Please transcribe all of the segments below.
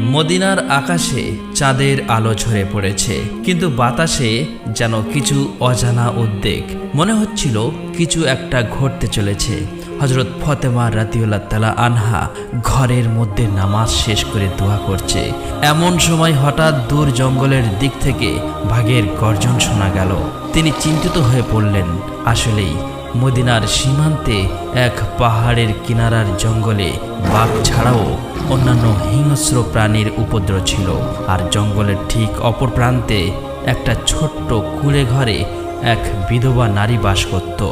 মদিনার আকাশে চাঁদের আলো ঝরে পড়েছে, কিন্তু বাতাসে যেন কিছু অজানা উদ্বেগ। মনে হচ্ছিল কিছু একটা ঘটতে চলেছে। হজরত ফতেমা রাতিউল্লাহ তালা আনহা ঘরের মধ্যে নামাজ শেষ করে দোয়া করছে। এমন সময় হঠাৎ দূর জঙ্গলের দিক থেকে ভাগের গর্জন শোনা গেল। তিনি চিন্তিত হয়ে পড়লেন, আসলেই মদিনার সীমান্তে এক পাহাড়ের কিনারার জঙ্গলে বাঘ ছাড়াও অন্যান্য হিংস্র প্রাণীর উপদ্রব ছিল। আর জঙ্গলের ঠিক অপর প্রান্তে একটা ছোট্ট কুড়ে ঘরে এক বিধবা নারী বাস করত।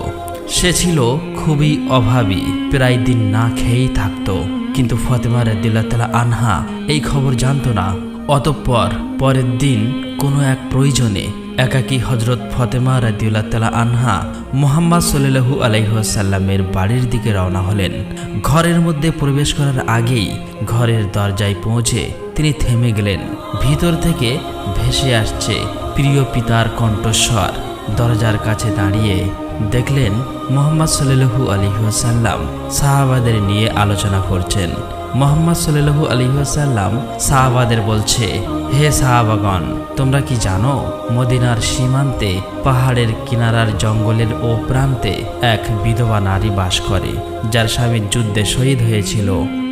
সে ছিল খুবই অভাবী, প্রায় দিন না খেয়েই থাকতো। কিন্তু ফতেমা রদিল্লা আনহা এই খবর জানতো না। অতঃপর পরের দিন কোনো এক প্রয়োজনে একাকী হজরত ফতেমা রাদিউল্লাহ তালা আনহা মোহাম্মদ সাল্লু আলাইসাল্লামের বাড়ির দিকে রওনা হলেন। ঘরের মধ্যে প্রবেশ করার আগেই ঘরের দরজায় পৌঁছে তিনি থেমে গেলেন। ভিতর থেকে ভেসে আসছে প্রিয় পিতার কণ্ঠস্বর। দরজার কাছে দাঁড়িয়ে দেখলেন মোহাম্মদ সাল্লু আলিহাসাল্লাম সাহাবাদের নিয়ে আলোচনা করছেন। মোহাম্মদ সাল্লু আলহিহাসাল্লাম সাহাবাদের বলছে, হে সাহাবাগণ, তোমরা কি জানো, মদিনার সীমান্তে পাহাড়ের কিনারার জঙ্গলের ও প্রান্তে এক বিধবা নারী বাস করে, যার স্বামী যুদ্ধে শহীদ হয়েছিল?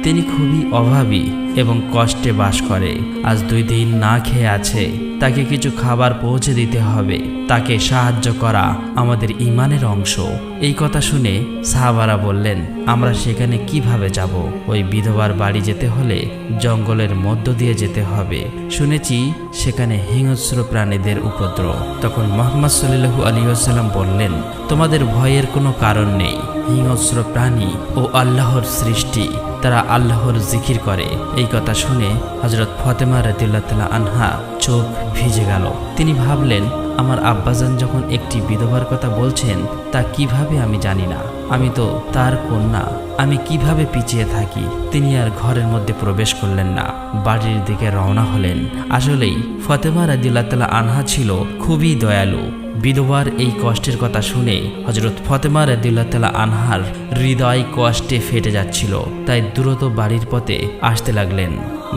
তিনি খুবই অভাবী এবং কষ্টে বাস করে। আজ দুই দিন না খেয়ে আছে। তাকে কিছু খাবার পৌঁছে দিতে হবে। তাকে সাহায্য করা আমাদের ইমানের অংশ। এই কথা শুনে সাহাবারা বললেন, আমরা সেখানে কীভাবে যাব? ওই বিধবার বাড়ি যেতে হলে জঙ্গলের মধ্য দিয়ে যেতে হবে। শুনেছি সেখানে হিংস্র প্রাণীদের উপদ্রব। তখন মোহাম্মদ সাল্লু আলী আসাল্লাম বললেন, তোমাদের ভয়ের কোনো কারণ নেই। হিংস্র প্রাণী ও আল্লাহর সৃষ্টি। তারা আল্লাহর জিকির করে। এই কথা শুনে হজরত ফতেমা রতুল্লাহ আনহা চোখ ভিজে গেল। তিনি ভাবলেন, আমার আব্বাজান যখন একটি বিধবার কথা বলছেন, তা কীভাবে আমি জানি না? আমি তো তার কন্যা। আমি কীভাবে পিছিয়ে থাকি? তিনি আর ঘরের মধ্যে প্রবেশ করলেন না। বাড়ির দিকে রওনা হলেন। আসলেই ফতেমা রাদিল্লাহ তালা আনহা ছিল খুবই দয়ালু। বিধবার এই কষ্টের কথা শুনে হজরত ফতেমা রাদিউল্লাহ আনহার হৃদয় কষ্টে ফেটে যাচ্ছিল। তাই দ্রুত বাড়ির পথে আসতে লাগলেন।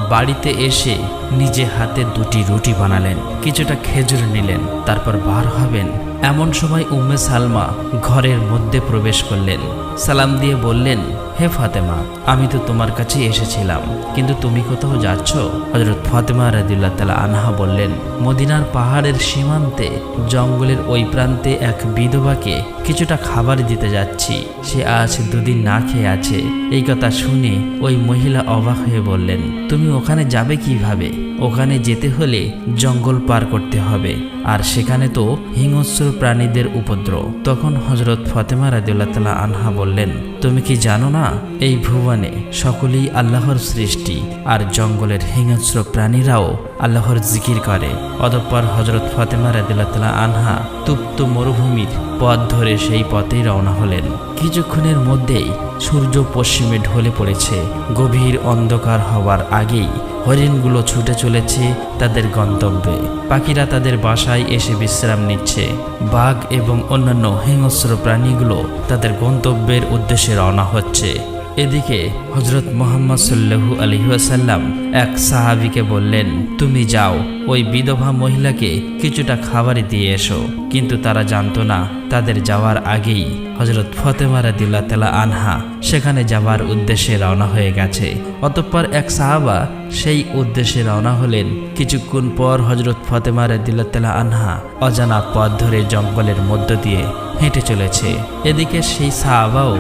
বাড়িতে এসে নিজে হাতে দুটি রুটি বানালেন, কিছুটা খেজুর নিলেন, তারপর বার হবেন। এমন সময় উম্মে সালমা ঘরের মধ্যে প্রবেশ করলেন। সালাম দিয়ে বললেন হে ফাতেমা, আমি তো তোমার কাছে এসেছিলাম, কিন্তু তুমি কোথাও যাচ্ছ? হজরত ফাতেমা রাদিল্লাহ তালা আনহা বললেন, মদিনার পাহাড়ের সীমান্তে, জঙ্গলের ওই প্রান্তে এক বিধবাকে কিছুটা খাবার দিতে যাচ্ছি। সে আজ দুদিন না খেয়ে আছে। এই কথা শুনে ওই মহিলা অবাক হয়ে বললেন, তুমি ওখানে যাবে কীভাবে? ওখানে যেতে হলে জঙ্গল পার করতে হবে। আর সেখানে তো হিংস্র প্রাণীদের উপদ্রব। তখন হজরত ফতেমা রাদিউল্লাহ তালা আনহা বললেন, তুমি কি জানো না, এই ভুবনে সকলেই আল্লাহর সৃষ্টি আর জঙ্গলের হিংস্র প্রাণীরাও আল্লাহর জিকির করে। অতঃপর হজরত ফতেমা রাদিউল্লাহ তালা আনহা তুপ্ত মরুভূমির পথ ধরে সেই পথেই রওনা হলেন। কিছুক্ষণের মধ্যেই সূর্য পশ্চিমে ঢলে পড়েছে। গভীর অন্ধকার হওয়ার আগেই হরিণগুলো ছুটে চলেছে তাদের গন্তব্যে। পাখিরা তাদের বাসায় এসে বিশ্রাম নিচ্ছে। বাঘ এবং অন্যান্য হিংস্র প্রাণীগুলো তাদের গন্তব্যের উদ্দেশ্যে রওনা হচ্ছে। এদিকে হজরত মোহাম্মদ সাল্লু আলহিহাসাল্লাম এক সাহাবিকে বললেন, তুমি যাও, ওই বিধবা মহিলাকে কিছুটা খাবারই দিয়ে এসো। কিন্তু তারা জানতো না তাদের যাওয়ার আগেই হজরত ফতেমা রাদিল্লা তালা আনহা সেখানে যাওয়ার উদ্দেশ্যে রওনা হয়ে গেছে। অতঃপর এক সাহাবা সেই উদ্দেশ্যে রওনা হলেন। কিছুক্ষণ পর হজরত ফতেমা রাদিল্লা তালা আনহা অজানা পথ ধরে জঙ্গলের মধ্য দিয়ে হেঁটে চলেছে। এদিকে সেই সাহাবাও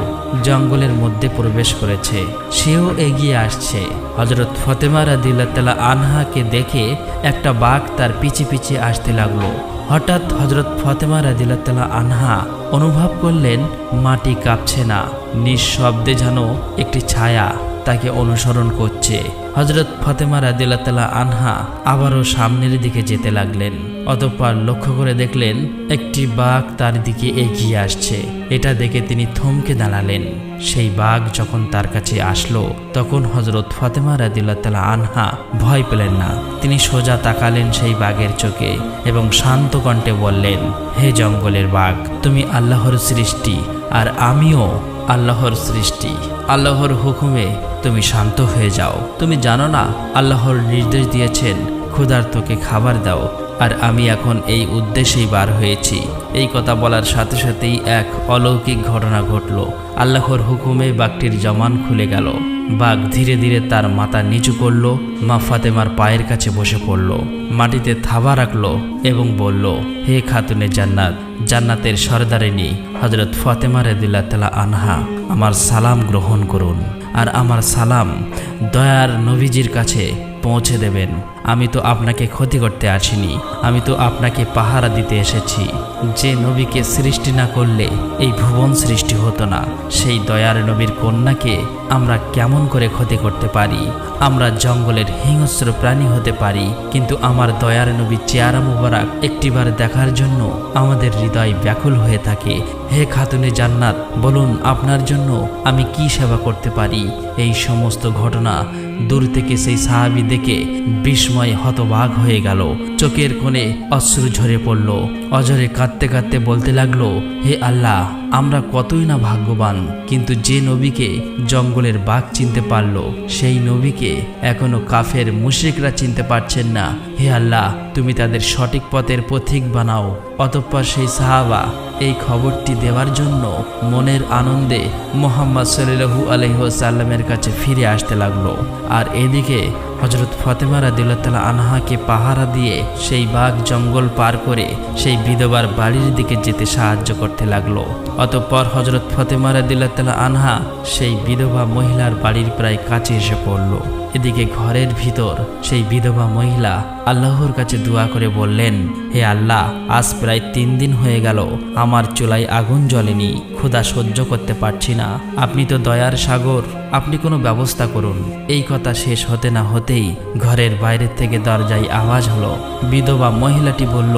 জঙ্গলের মধ্যে প্রবেশ করেছে। সেও এগিয়ে আসছে। হজরত ফতেমা রাদিল্লা তালা আনহাকে দেখে একটা বাঘ তার পিছে পিছে আসতে লাগল। হঠাৎ হজরত ফতেমা তালা আনহা অনুভব করলেন মাটি কাঁপছে না নিঃশব্দে যেন একটি ছায়া। তাকে অনুসরণ করছে। হজরত ফতেমা রাদিল্লা আনহা আবারও সামনের দিকে যেতে লাগলেন। অতঃপর লক্ষ্য করে দেখলেন, একটি বাঘ তার দিকে এগিয়ে আসছে। এটা দেখে তিনি থমকে দাঁড়ালেন। সেই বাঘ যখন তার কাছে আসলো, তখন হজরত ফতেমা রাদিল্লা আনহা ভয় পেলেন না। তিনি সোজা তাকালেন সেই বাঘের চোখে এবং শান্ত কণ্ঠে বললেন, হে জঙ্গলের বাঘ, তুমি আল্লাহর সৃষ্টি, আর আমিও আল্লাহর সৃষ্টি, আল্লাহর হুকুমে তুমি শান্ত হয়ে যাও। তুমি জানো না, আল্লাহর নির্দেশ দিয়েছেন, ক্ষুধার্তকে খাবার দাও। আর আমি এখন এই উদ্দেশ্যেই বার হয়েছি। এই কথা বলার সাথে সাথেই এক অলৌকিক ঘটনা ঘটল। আল্লাহর হুকুমে বাঘটির জমান খুলে গেল। বাঘ ধীরে ধীরে তার মাথা নিচু করল, মা ফাতেমার পায়ের কাছে বসে পড়ল। মাটিতে থাবা রাখল এবং বলল, হে খাতুনে জান্নাত, জান্নাতের সর্দারিনী হজরত ফাতেমা রেদুল্লাহ তালা আনহা, আমার সালাম গ্রহণ করুন আর আমার সালাম দয়ার নবীজির কাছে পৌঁছে দেবেন। আমি তো আপনাকে ক্ষতি করতে আসিনি, আমি তো আপনাকে পাহারা দিতে এসেছি। যে নবীকে সৃষ্টি না করলে এই ভুবন সৃষ্টি হতো না। সেই দয়ার নবীর কন্যাকে আমরা কেমন করে ক্ষতি করতে পারি? আমরা জঙ্গলের হিংস্র প্রাণী হতে পারি, কিন্তু আমার দয়ার নবী চেয়ারা মুবারক একটিবার দেখার জন্য আমাদের হৃদয় ব্যাকুল হয়ে থাকে। হে খাতুনে জান্নাত, বলুন আপনার জন্য আমি কি সেবা করতে পারি? এই সমস্ত ঘটনা দূর থেকে সেই সাহাবি দেখে বিস্ময় হতবাগ হয়ে গেল। চোখের কোণে অশ্রু ঝরে পড়ল। অজরে কাঁদতে কাঁদতে বলতে লাগল, হে আল্লাহ, আমরা কতই না ভাগ্যবান। কিন্তু যে নবীকে জঙ্গলের বাঘ চিনতে পারল, সেই নবীকে এখনও কাফের মুশ্রিকরা চিনতে পারছেন না। হে আল্লাহ, তুমি তাদের সঠিক পথের পথিক বানাও। অতঃপর সেই সাহাবা এই খবরটি দেওয়ার জন্য মনের আনন্দে মোহাম্মদ সাল্লু আলহিসাল্লামের কাছে ফিরে আসতে লাগল। আর এদিকে হজরত ফতেমা রাদিল্লাহ আনহাকে পাহারা দিয়ে সেই বাঘ জঙ্গল পার করে সেই বিধবার বাড়ির দিকে যেতে সাহায্য করতে লাগল। অতঃপর হজরত ফতেমা রাদিল্লাহ আনহা সেই বিধবা মহিলার বাড়ির প্রায় কাছে এসে পড়ল। এদিকে ঘরের ভিতর সেই বিধবা মহিলা আল্লাহর কাছে দোয়া করে বললেন, হে আল্লাহ, আজ প্রায় তিন দিন হয়ে গেল, আমার চুলায় আগুন জ্বলেনি, ক্ষুধা সহ্য করতে পারছি না। আপনি তো দয়ার সাগর, আপনি কোনো ব্যবস্থা করুন। এই কথা শেষ হতে না হতেই ঘরের বাইরের থেকে দরজায় আওয়াজ হলো। বিধবা মহিলাটি বলল,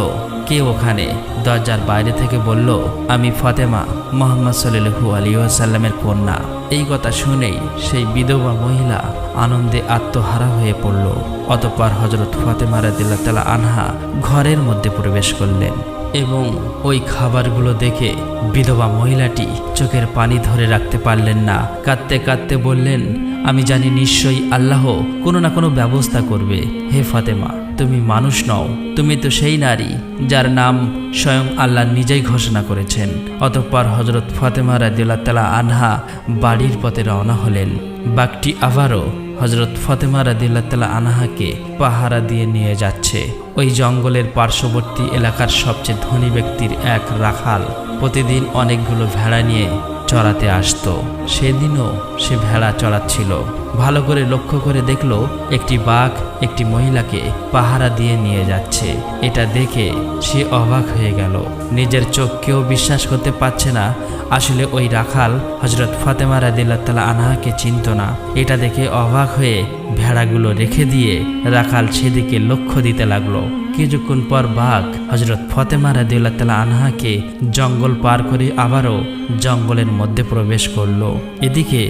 কে ওখানে? দরজার বাইরে থেকে বলল, আমি ফতেমা, মোহাম্মদ সাল্লু আলী আসাল্লামের কন্যা। এই কথা শুনেই সেই বিধবা মহিলা আনন্দে আত্মহারা হয়ে পড়ল। অতঃপর হজরত ফতেমা রাদিল্লা তালা আনহা ঘরের মধ্যে প্রবেশ করলেন এবং ওই খাবারগুলো দেখে বিধবা মহিলাটি চোখের পানি ধরে রাখতে পারলেন না। কাঁদতে কাঁদতে বললেন, আমি জানি নিশ্চয়ই আল্লাহ কোনো না কোনো ব্যবস্থা করবে। হে ফাতেমা তুমি মানুষ নও, তুমি তো সেই নারী যার নাম স্বয়ং আল্লাহ নিজেই ঘোষণা করেছেন। অতঃপর হজরত ফাতেমা তালা আনহা বাড়ির পথে রওনা হলেন। বাঘটি আবারও হজরত ফতেমা তালা আনাহাকে পাহারা দিয়ে নিয়ে যাচ্ছে। ওই জঙ্গলের পার্শ্ববর্তী এলাকার সবচেয়ে ধনী ব্যক্তির এক রাখাল। প্রতিদিন অনেকগুলো ভেড়া নিয়ে চড়াতে আসতো। সেদিনও সে ভেড়া চড়াচ্ছিল। ভালো করে লক্ষ্য করে দেখল একটি বাঘ একটি মহিলাকে পাহারা দিয়ে নিয়ে যাচ্ছে। এটা দেখে সে অবাক হয়ে গেল। নিজের চোখকেও বিশ্বাস করতে পারছে না। আসলে ওই রাখাল হজরত ফাতেমা রাদিল্লা আনহাকে চিনত না। এটা দেখে অবাক হয়ে ভেড়াগুলো রেখে দিয়ে রাখাল সেদিকে লক্ষ্য দিতে লাগল। কিছুক্ষণ পর বাঘ হজরত ফতেমা রাদিউল্লাহ তালা আনহাকে জঙ্গল পার করে আবারও জঙ্গলের মধ্যে প্রবেশ করল। এদিকে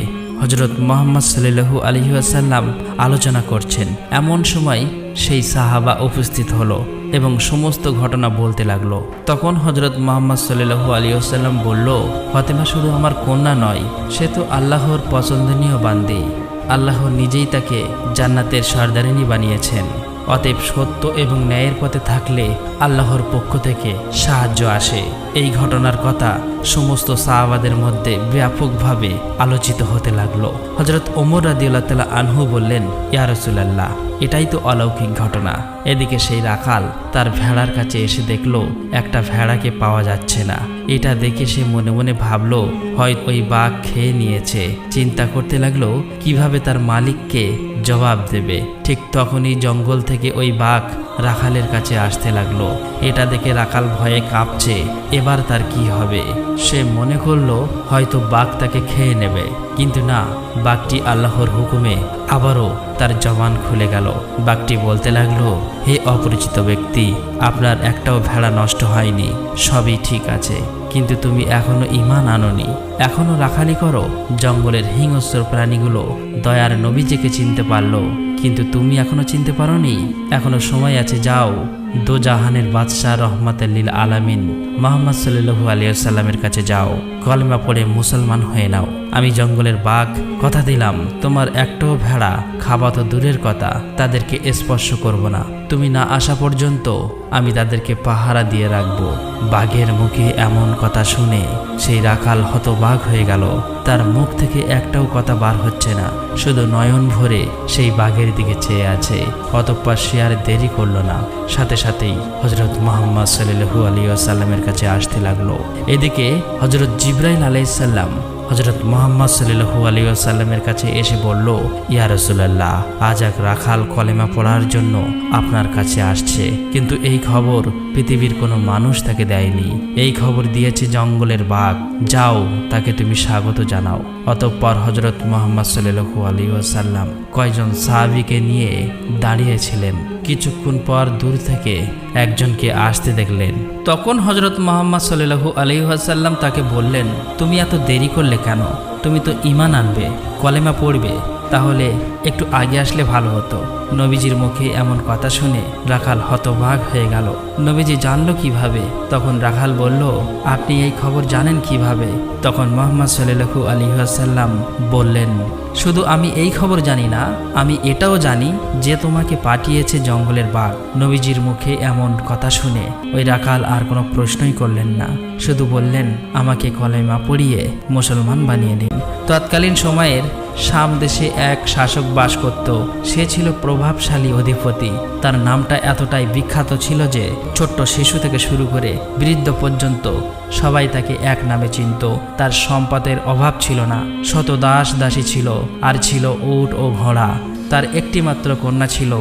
হজরত মোহাম্মদ সাল্লু আলহিহাসাল্লাম আলোচনা করছেন। এমন সময় সেই সাহাবা উপস্থিত হলো এবং সমস্ত ঘটনা বলতে লাগল। তখন হজরত মোহাম্মদ সাল্লু আলী আসাল্লাম বলল, ফতেমা শুধু আমার কন্যা নয়, সে তো আল্লাহর পছন্দনীয় বান্দি। আল্লাহ নিজেই তাকে জান্নাতের সর্দারিনী বানিয়েছেন। অতএব সত্য এবং ন্যায়ের পথে থাকলে আল্লাহর পক্ষ থেকে সাহায্য আসে। এই ঘটনার কথা সমস্ত সাহাবাদের মধ্যে ব্যাপকভাবে আলোচিত হতে লাগল। হজরত ওমর রাদিউল্লাহ তালা আনহু বললেন ইয়ারসুল্লাহ এটাই তো অলৌকিক ঘটনা। এদিকে সেই রাখাল তার ভেড়ার কাছে এসে দেখল, একটা ভেড়াকে পাওয়া যাচ্ছে না। এটা দেখে সে মনে মনে ভাবলো হয় ওই বাঘ খেয়ে নিয়েছে। চিন্তা করতে লাগল, কীভাবে তার মালিককে জবাব দেবে? ঠিক তখনই জঙ্গল থেকে ওই বাঘ রাখালের কাছে আসতে লাগল। এটা দেখে রাখাল ভয়ে কাঁপছে। এবার তার কি হবে? সে মনে করল, হয়তো বাঘ তাকে খেয়ে নেবে। কিন্তু না, বাঘটি আল্লাহর হুকুমে আবারও তার জবান খুলে গেল। বাঘটি বলতে লাগল, হে অপরিচিত ব্যক্তি, আপনার একটাও ভেড়া নষ্ট হয়নি। সবই ঠিক আছে। কিন্তু তুমি এখনও ইমান আনোনি। এখনও রাখালি করো, জঙ্গলের হিংস্র প্রাণীগুলো দয়ার নবীজিকে চিনতে পারল। কিন্তু তুমি এখনও চিনতে পারোনি? এখনও সময় আছে, যাও। দো জাহানের বাদশাহ রহমাতাল্লিল আলামিন মোহাম্মদ সাল্লু আলিয়াল্লামের কাছে যাও। কলমা পড়ে মুসলমান হয়ে নাও। আমি জঙ্গলের বাঘ, কথা দিলাম, তোমার একটাও ভেড়া খাওয়া তো দূরের কথা, তাদেরকে স্পর্শ করব না। তুমি না আসা পর্যন্ত আমি তাদেরকে পাহারা দিয়ে রাখব। বাঘের মুখে এমন কথা শুনে সেই রাখাল হতবাঘ হয়ে গেল। তার মুখ থেকে একটাও কথা বার হচ্ছে না। শুধু নয়ন ভরে সেই বাঘের দিকে চেয়ে আছে। অতঃপর সে আর দেরি করল না। সাথে সাথেই হজরত মোহাম্মদ সাল্লু আলী আসাল্লামের কাছে আসতে লাগল। এদিকে হজরত জিব্রাইল আলাইসাল্লাম হজরত মোহাম্মদ সাল্লু আলী আসাল্লামের কাছে এসে বলল, ইয়া রসুলাল্লাহ, আজ এক রাখাল কলেমা পড়ার জন্য আপনার কাছে আসছে। কিন্তু এই খবর পৃথিবীর কোনো মানুষ তাকে দেয়নি। এই খবর দিয়েছে জঙ্গলের বাঘ। যাও, তাকে তুমি স্বাগত জানাও। অতঃপর হজরত মোহাম্মদ সাল্লু আলী আসাল্লাম কয়জন সাহাবিকে নিয়ে দাঁড়িয়েছিলেন। কিছুক্ষণ পর দূর থেকে একজনকে আসতে দেখলেন। তখন হজরত মোহাম্মদ সাল্লু আলহাসাল্লাম তাকে বললেন, তুমি এত দেরি করলে কেন? তুমি তো ইমান আনবে, কলেমা পড়বে। তাহলে একটু আগে আসলে ভালো হতো। নবীজির মুখে এমন কথা শুনে রাখাল হতবাগ হয়ে গেল। নবীজি জানলো কীভাবে। তখন রাখাল বলল, আপনি এই খবর জানেন কীভাবে? তখন মোহাম্মদ সাল্লু আলিহাসাল্লাম বললেন, শুধু আমি এই খবর জানি না, আমি এটাও জানি যে তোমাকে পাঠিয়েছে জঙ্গলের বাঘ। নবীজির মুখে এমন কথা শুনে ওই রাখাল আর কোনো প্রশ্নই করলেন না। শুধু বললেন, আমাকে কলেমা পড়িয়ে মুসলমান বানিয়ে দিন। তৎকালীন সময়ের শাম দেশে এক শাসক বাস করত। সে ছিল প্রভাবশালী অধিপতি। তার নামটা এতটাই বিখ্যাত ছিল যে, ছোট্ট শিশু থেকে শুরু করে বৃদ্ধ পর্যন্ত সবাই তাকে এক নামে চিনত। তার সম্পদের অভাব ছিল না। শত দাস দাসী ছিল, আর ছিল উট ও ঘোড়া। তার একটিমাত্র কন্যা ছিল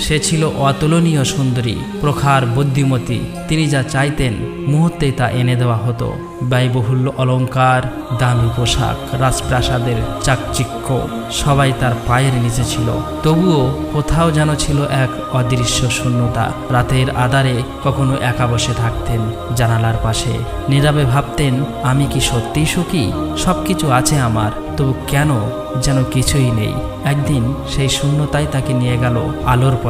সে ছিল অতুলনীয় সুন্দরী, প্রখার বুদ্ধিমতী। তিনি যা চাইতেন, মুহূর্তেই তা এনে দেওয়া হতো। ব্যয়বহুল্য অলঙ্কার দামি পোশাক, রাজপ্রাসাদের চাকচিক্য, সবাই তার পায়ের নিচে ছিল। তবুও কোথাও যেন ছিল এক অদৃশ্য শূন্যতা। রাতের আধারে কখনো একা বসে থাকতেন জানালার পাশে। নীরবে ভাবতেন, আমি কি সত্যিই সুখী? সব কিছু আছে আমার, তবু কেন যেন কিছুই নেই? একদিন সেই শূন্যতাই তাকে নিয়ে গেল আলোর পথে।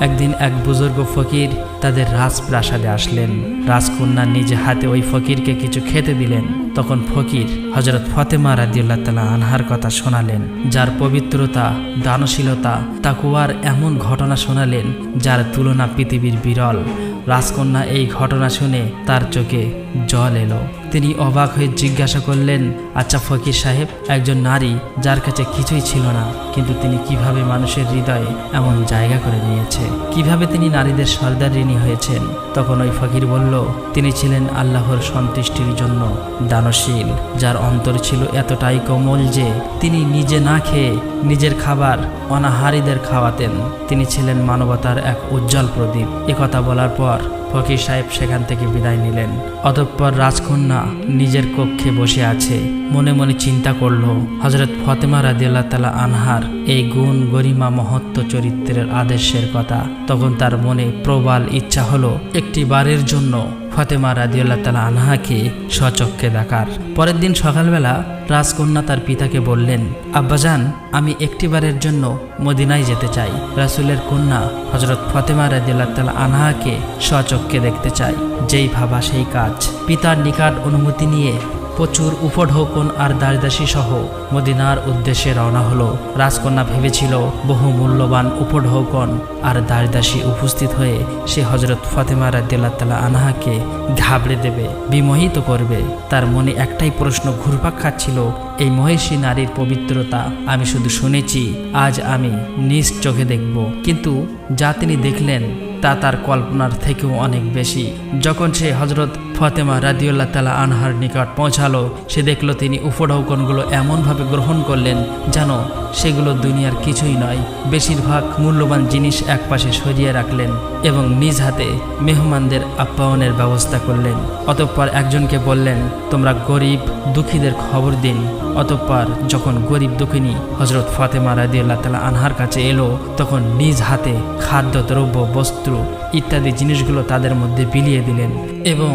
একদিন এক বুজুর্গ ফকির তাদের রাজপ্রাসাদে আসলেন। রাজকন্যা নিজে হাতে ওই ফকিরকে কিছু খেতে দিলেন। তখন ফকির হজরত ফতেমা রাদিউল্লাহ তালা আনহার কথা শোনালেন, যার পবিত্রতা, দানশীলতা তাকুয়ার এমন ঘটনা শোনালেন, যার তুলনা পৃথিবীর বিরল। রাজকন্যা এই ঘটনা শুনে তার চোখে জল এলো। তিনি অবাক হয়ে জিজ্ঞাসা করলেন আচ্ছা ফকির সাহেব, একজন নারী যার কাছে কিছুই ছিল না, কিন্তু তিনি কীভাবে মানুষের হৃদয়ে এমন জায়গা করে নিয়েছে? কীভাবে তিনি নারীদের সর্দার ঋণী হয়েছেন? তখন ওই ফকির বলল, তিনি ছিলেন আল্লাহর সন্তুষ্টির জন্য দানশীল, যার অন্তর ছিল এতটাই কোমল যে তিনি নিজে না খেয়ে নিজের খাবার অনাহারীদের খাওয়াতেন। তিনি ছিলেন মানবতার এক উজ্জ্বল প্রদীপ। একথা বলার পর ফকির সাহেব সেখান থেকে বিদায় নিলেন। অতঃপর রাজকন্যা নিজের কক্ষে বসে আছে। মনে মনে চিন্তা করল হজরত ফতেমা রাদিয়াল্লাহ তালা আনহার এই গুণ গরিমা মহত্ব চরিত্রের আদেশের কথা। তখন তার মনে প্রবল ইচ্ছা হলো, একটি বারের জন্য ফতেমা রাদিউল্লাহ তালা আনহাকে সচক্ষে দেখার। পরের দিন সকালবেলা রাজকন্যা তার পিতাকে বললেন আব্বাজান আমি একটিবারের জন্য মদিনায় যেতে চাই। রাসুলের কন্যা হজরত ফতেমা রাজিউল্লা তালা আনহাকে স্বচক্ষে দেখতে চাই। যেই ভাবা সেই কাজ। পিতার নিকট অনুমতি নিয়ে প্রচুর উপঢৌকন আর দারিদাসী সহ মদিনার উদ্দেশ্যে রওনা হলো। রাজকন্যা ভেবেছিল বহু মূল্যবান উপঢৌকন আর দারিদাসী উপস্থিত হয়ে সে হজরত ফতেমা তালা আনহাকে ঘাবড়ে দেবে, বিমোহিত করবে। তার মনে একটাই প্রশ্ন ঘুরপাক খাচ্ছিল, এই মহেশী নারীর পবিত্রতা আমি শুধু শুনেছি, আজ আমি নিজ চোখে দেখব। কিন্তু যা তিনি দেখলেন তা তার কল্পনার থেকেও অনেক বেশি। যখন সে হজরত ফতেমা রাদিউল্লাহ তালা আনহার নিকট পৌঁছালো। সে দেখল তিনি উপঢৌকনগুলো এমনভাবে গ্রহণ করলেন যেন সেগুলো দুনিয়ার কিছুই নয়। বেশিরভাগ মূল্যবান জিনিস একপাশে সরিয়ে রাখলেন এবং নিজ হাতে মেহমানদের আপ্যায়নের ব্যবস্থা করলেন। অতঃপর একজনকে বললেন, তোমরা গরিব, দুঃখীদের খবর দিন। অতঃপর যখন গরিব, দুঃখিনী হজরত ফাতেমা রাদিউল্লাহ তালা আনহার কাছে এলো, তখন নিজ হাতে খাদ্য দ্রব্য বস্ত্র ইত্যাদি জিনিসগুলো তাদের মধ্যে বিলিয়ে দিলেন এবং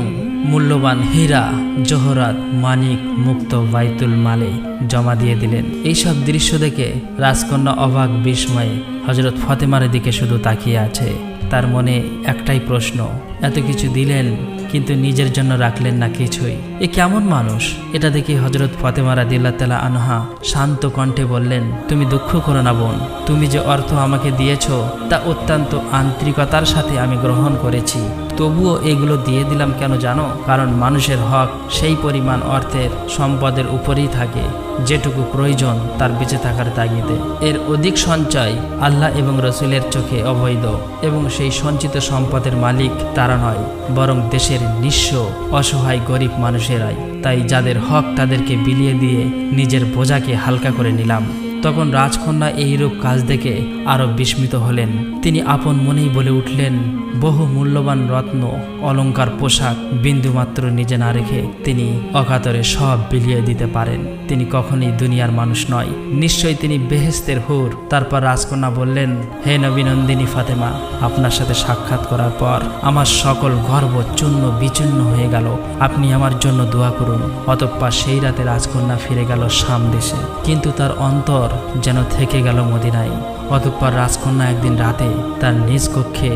মূল্যবান হীরা, জহরাত, মানিক, মুক্ত বাইতুল মালে জমা দিয়ে দিলেন। এইসব দৃশ্য দেখে রাজকন্যা অবাক বিস্ময়ে হজরত ফতেমার দিকে শুধু তাকিয়ে আছে। তার মনে একটাই প্রশ্ন, এত কিছু দিলেন কিন্তু নিজের জন্য রাখলেন না কিছুই। এ কেমন মানুষ? এটা দেখে হজরত ফতেমা রাদিল্লা তালা আনহা শান্ত কণ্ঠে বললেন, তুমি দুঃখ করো না বোন, তুমি যে অর্থ আমাকে দিয়েছ তা অত্যন্ত আন্তরিকতার সাথে আমি গ্রহণ করেছি। তবুও এগুলো দিয়ে দিলাম কেন জানো? কারণ মানুষের হক সেই পরিমাণ অর্থের সম্পদের উপরেই থাকে, যেটুকু প্রয়োজন তার বেঁচে থাকার তাগিদে। এর অধিক সঞ্চয় আল্লাহ এবং রসুলের চোখে অবৈধ এবং সেই সঞ্চিত সম্পদের মালিক তারা নয়, বরং দেশের নিঃস্ব, অসহায় গরিব মানুষেরাই। তাই যাদের হক তাদেরকে বিলিয়ে দিয়ে নিজের বোঝাকে হালকা করে নিলাম। তখন রাজকন্যা এইরূপ কাজ দেখে আরও বিস্মিত হলেন। তিনি আপন মনেই বলে উঠলেন, বহু মূল্যবান রত্ন, অলঙ্কার, পোশাক, বিন্দুমাত্র নিজে না রেখে তিনি অকাতরে সব বিলিয়ে দিতে পারেন। তিনি কখনই দুনিয়ার মানুষ নয়। নিশ্চয়ই তিনি বেহেস্তের হুর। তারপর রাজকন্যা বললেন, হে নবীনন্দিনী ফাতেমা, আপনার সাথে সাক্ষাৎ করার পর আমার সকল গর্ব চূর্ণ বিচূর্ণ হয়ে গেল। আপনি আমার জন্য দোয়া করুন। অতঃপর সেই রাতে রাজকন্যা ফিরে গেল শাম দেশে। কিন্তু তার অন্তর যেন থেকে গেল মদিনায়। অতঃপর রাজকন্যা একদিন রাতে তার নিজ কক্ষে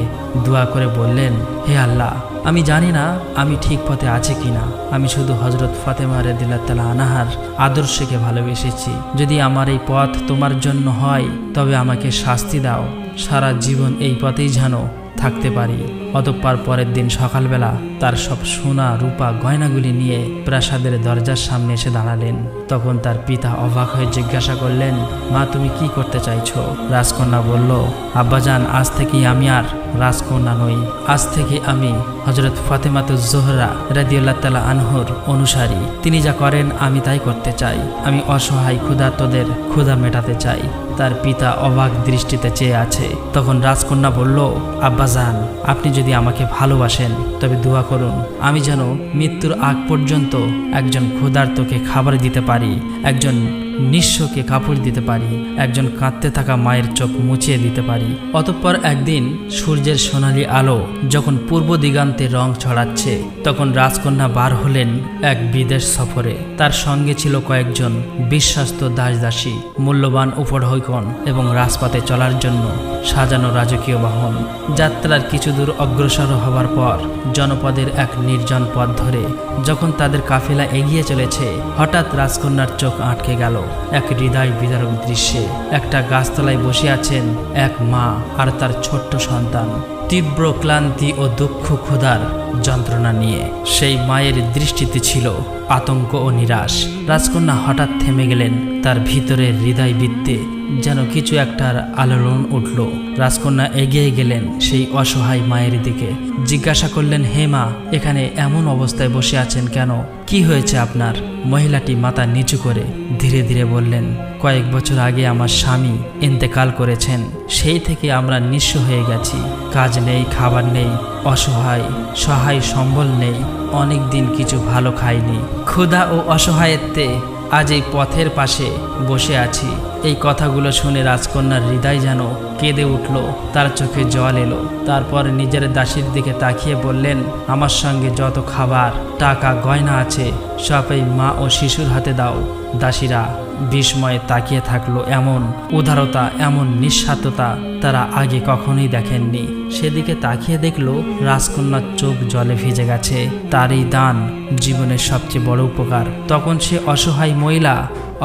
দোয়া করে বললেন, হে আল্লাহ, আমি জানি না আমি ঠিক পথে আছি কি না আমি শুধু হজরত ফাতেমা রেদিল্লা আনাহার আদর্শকে ভালোবেসেছি। যদি আমার এই পথ তোমার জন্য হয়, তবে আমাকে শাস্তি দাও। সারা জীবন এই পথেই যেন থাকতে পারি। অতঃপর পরের দিন সকালবেলা তার সব সোনা, রূপা, গয়নাগুলি নিয়ে প্রাসাদের দরজার সামনে এসে দাঁড়ালেন। তখন তার পিতা অবাক হয়ে জিজ্ঞাসা করলেন, মা, তুমি কি করতে চাইছো? রাজকন্যা বলল, আব্বাজান, আজ থেকেই আমি আর রাজকন্যা নই। আজ থেকে আমি হজরত ফাতেমাত জোহরা রাদিউল্লাহ তালা আনহুর অনুসারী। তিনি যা করেন, আমি তাই করতে চাই। আমি অসহায় ক্ষুধার্তদের ক্ষুধা মেটাতে চাই। তার পিতা অবাক দৃষ্টিতে চেয়ে আছে। তখন রাজকন্যা বলল, আব্বাজান, আপনি যদি আমাকে ভালোবাসেন, তবে দোয়া করুন। আমি যেন মৃত্যুর আগ পর্যন্ত একজন ক্ষুধার্তকে খাবার দিতে পারি। একজন নিঃস্বকে কাপড় দিতে পারি, একজন কাঁদতে থাকা মায়ের চোখ মুছিয়ে দিতে পারি। অতঃপর একদিন সূর্যের সোনালি আলো যখন পূর্ব দিগান্তে রং ছড়াচ্ছে, তখন রাজকন্যা বার হলেন এক বিদেশ সফরে। তার সঙ্গে ছিল কয়েকজন বিশ্বস্ত দাস দাসী মূল্যবান উপঢৌকন এবং রাজপথে চলার জন্য সাজানো রাজকীয় বাহন। যাত্রার কিছু দূর অগ্রসর হবার পর জনপদের এক নির্জন পথ ধরে যখন তাদের কাফেলা এগিয়ে চলেছে, হঠাৎ রাজকন্যার চোখ আটকে গেল। এক হৃদয় বিদারক দৃশ্যে একটা গাছতলায় বসে আছেন এক মা আর তার ছোট্ট সন্তান। তীব্র ক্লান্তি ও দুঃখ ক্ষুধার যন্ত্রণা নিয়ে সেই মায়ের দৃষ্টিতে ছিল আতঙ্ক ও নিরাশ। রাজকন্যা হঠাৎ থেমে গেলেন, তার ভিতরের হৃদয় বৃত্তে যেন কিছু একটার আলোড়ন উঠল। রাজকন্যা এগিয়ে গেলেন সেই অসহায় মায়ের দিকে। জিজ্ঞাসা করলেন, হে মা, এখানে এমন অবস্থায় বসে আছেন কেন? কি হয়েছে আপনার? মহিলাটি মাথা নিচু করে ধীরে ধীরে বললেন, কয়েক বছর আগে আমার স্বামী ইন্তেকাল করেছেন। সেই থেকে আমরা নিঃস্ব হয়ে গেছি। কাজ নেই, খাবার নেই, অসহায়, সহায় সম্বল নেই। অনেক দিন কিছু ভালো খাইনি। ক্ষুধা ও অসহায়ত্বে আজ এই পথের পাশে বসে আছি। এই কথাগুলো শুনে রাজকন্যার হৃদয় যেন কেঁদে উঠল, তার চোখে জল এলো। তারপর নিজের দাসীর দিকে তাকিয়ে বললেন, আমার সঙ্গে যত খাবার, টাকা, গয়না আছে সব এই মা ও শিশুর হাতে দাও। দাসীরা বিস্ময়ে তাকিয়ে থাকল এমন উদারতা, এমন নিঃস্বার্থতা তারা আগে কখনোই দেখেননি। সেদিকে তাকিয়ে দেখল রাজকন্যার চোখ জলে ভিজে গেছে। তার এই দান জীবনের সবচেয়ে বড় উপকার। তখন সে অসহায় মহিলা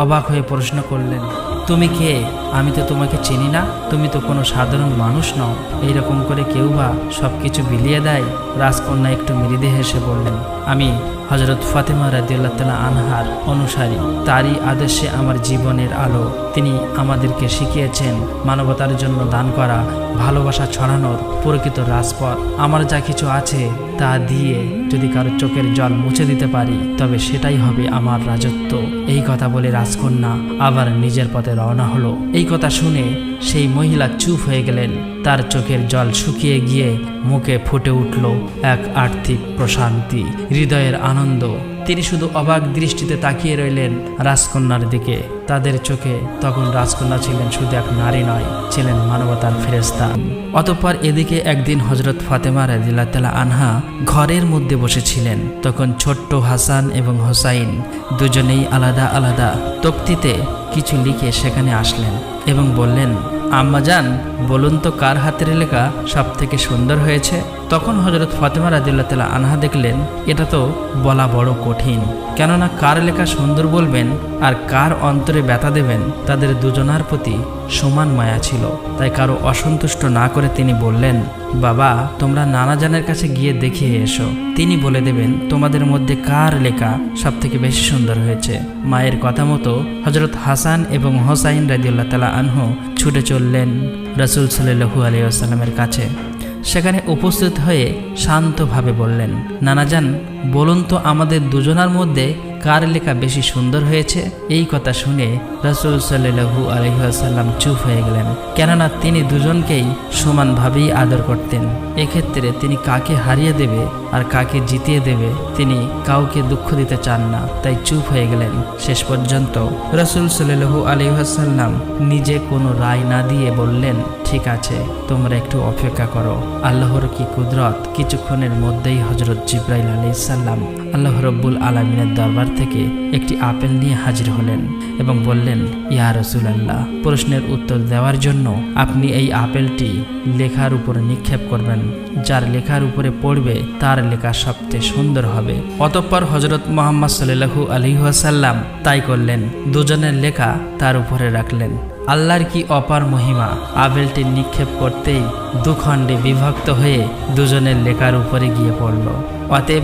অবাক হয়ে প্রশ্ন করলেন, তুমি কে? আমি তো তোমাকে চিনি না। তুমি তো কোনো সাধারণ মানুষ নও। এইরকম করে কেউ বা সব কিছু বিলিয়ে দেয়? রাজকন্যা একটু মৃদে হেসে বললেন, আমি হজরত ফাতেমা রাদিউল্লাহ তালা আনহার অনুসারী। তারই আদেশে আমার জীবনের আলো। তিনি আমাদেরকে শিখিয়েছেন মানবতার জন্য দান করা, ভালোবাসা ছড়ানোর প্রকৃত রাজপথ আমার যা কিছু আছে তা দিয়ে যদি কারও চোখের জল মুছে দিতে পারি, তবে সেটাই হবে আমার রাজত্ব। এই কথা বলে রাজকন্যা আবার নিজের পথে রওনা হলো। এই কথা শুনে সেই মহিলা চুপ হয়ে গেলেন। তার চোখের জল শুকিয়ে গিয়ে মুখে ফুটে উঠল এক আর্থিক প্রশান্তি। হৃদয়ের আনন্দ তিনি শুধু অবাক দৃষ্টিতে তাকিয়ে রইলেন রাজকন্যার দিকে। তাদের চোখে তখন রাজকন্যা ছিলেন শুধু এক নারী নয়, ছিলেন মানবতার ফেরেস্তা অতঃপর এদিকে একদিন হজরত ফাতেমা রাজিল্লা আনহা ঘরের মধ্যে বসেছিলেন। তখন ছোট্ট হাসান এবং হোসাইন দুজনেই আলাদা আলাদা তক্তিতে কিছু লিখে সেখানে আসলেন এবং বললেন আম্মাজান বলুন তো কার হাতের লেখা সব থেকে সুন্দর হয়েছে? তখন হজরত ফাতেমা তালা আনহা দেখলেন, এটা তো বলা বড় কঠিন। কেননা কার লেখা সুন্দর বলবেন আর কার অন্তরে ব্যথা দেবেন, তাদের দুজনার প্রতি সমান মায়া ছিল। তাই কারও অসন্তুষ্ট না করে তিনি বললেন, বাবা, তোমরা নানাজানের কাছে গিয়ে দেখিয়ে এসো। তিনি বলে দেবেন, তোমাদের মধ্যে কার লেখা সব থেকে বেশি সুন্দর হয়েছে? মায়ের কথা মতো হজরত হাসান এবং হোসাইন রাজিউল্লাহ তালা আনহু ছুটে চললেন রসুল সাল্লু আলিয়াসাল্লামের কাছে। সেখানে উপস্থিত হয়ে শান্তভাবে বললেন নানাজান বলুন তো আমাদের দুজনার মধ্যে কার লেখা বেশি সুন্দর হয়েছে? এই কথা শুনে রসুল সাল্লু আলহিহাসাল্লাম চুপ হয়ে গেলেন। কেননা তিনি দুজনকেই সমানভাবেই আদর করতেন। এক্ষেত্রে তিনি কাকে হারিয়ে দেবে আর কাকে জিতিয়ে দেবে, তিনি কাউকে দুঃখ দিতে চান না। তাই চুপ হয়ে গেলেন। শেষ পর্যন্ত রসুল সাল্লু আলহিহাসাল্লাম নিজে কোনো রায় না দিয়ে বললেন, ঠিক আছে, তোমরা একটু অপেক্ষা করো। আল্লাহর কি কুদরত? কিছুক্ষণের মধ্যেই হজরত জিব্রাইল আলি সাল্লাম আল্লাহ রব্বুল আলমিনের দরবার থেকে একটি আপেল নিয়ে হাজির হলেন এবং বললেন, ইয়া রসুল আল্লাহ প্রশ্নের উত্তর দেওয়ার জন্য আপনি এই আপেলটি লেখার উপরে নিক্ষেপ করবেন। যার লেখার উপরে পড়বে, তার লেখা সবচেয়ে সুন্দর হবে। অতঃপর হজরত মোহাম্মদ সাল্লু আলহিহাসাল্লাম তাই করলেন। দুজনের লেখা তার উপরে রাখলেন। আল্লাহর কি অপার মহিমা? আবেলটি নিক্ষেপ করতেই দুখণ্ডে বিভক্ত হয়ে দুজনের লেখার উপরে গিয়ে পড়ল। অতএব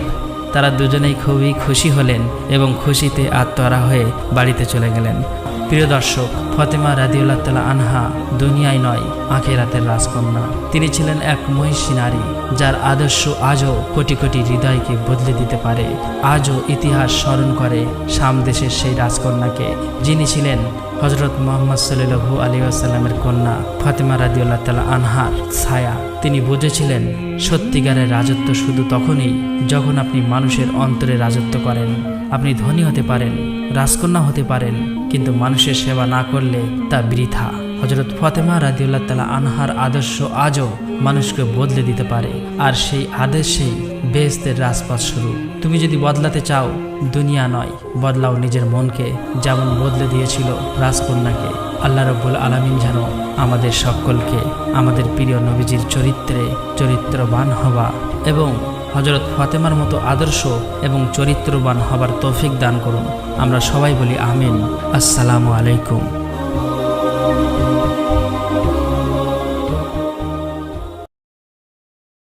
তারা দুজনেই খুবই খুশি হলেন এবং খুশিতে আত্মহারা হয়ে বাড়িতে চলে গেলেন। প্রিয় দর্শক, ফতেমা রাদিউল্লাহ তালা আনহা দুনিয়ায় নয়, আখেরাতের রাজকন্যা। তিনি ছিলেন এক মহিষী নারী। যার আদর্শ আজও কোটি কোটি হৃদয়কে বদলে দিতে পারে, আজও ইতিহাস স্মরণ করে সামদেশের সেই রাজকন্যাকে, যিনি ছিলেন হজরত মোহাম্মদ সাল্লু আলী আসাল্লামের কন্যা ফাতেমা রাদিউল্লাহ তালা আনহার ছায়া। তিনি বুঝেছিলেন, সত্যিকারের রাজত্ব শুধু তখনই যখন আপনি মানুষের অন্তরে রাজত্ব করেন। আপনি ধনী হতে পারেন, রাজকন্যা হতে পারেন, কিন্তু মানুষের সেবা না করলে তা বৃথা। হজরত ফতেমা রাদিউল্লাহ তালা আনহার আদর্শ আজও মানুষকে বদলে দিতে পারে। আর সেই আদর্শেই বেহেস্তের রাজপথ শুরু। তুমি যদি বদলাতে চাও, দুনিয়া নয়, বদলাও নিজের মনকে, যেমন বদলে দিয়েছিল রাজকন্যাকে। আল্লাহ রব্বুল আলমিন যেন আমাদের সকলকে, আমাদের প্রিয় নবীজির চরিত্রে চরিত্রবান হওয়া এবং হজরত ফাতেমার মতো আদর্শ এবং চরিত্রবান হবার তৌফিক দান করুন। আমরা সবাই বলি আমিন। আসসালামু আলাইকুম।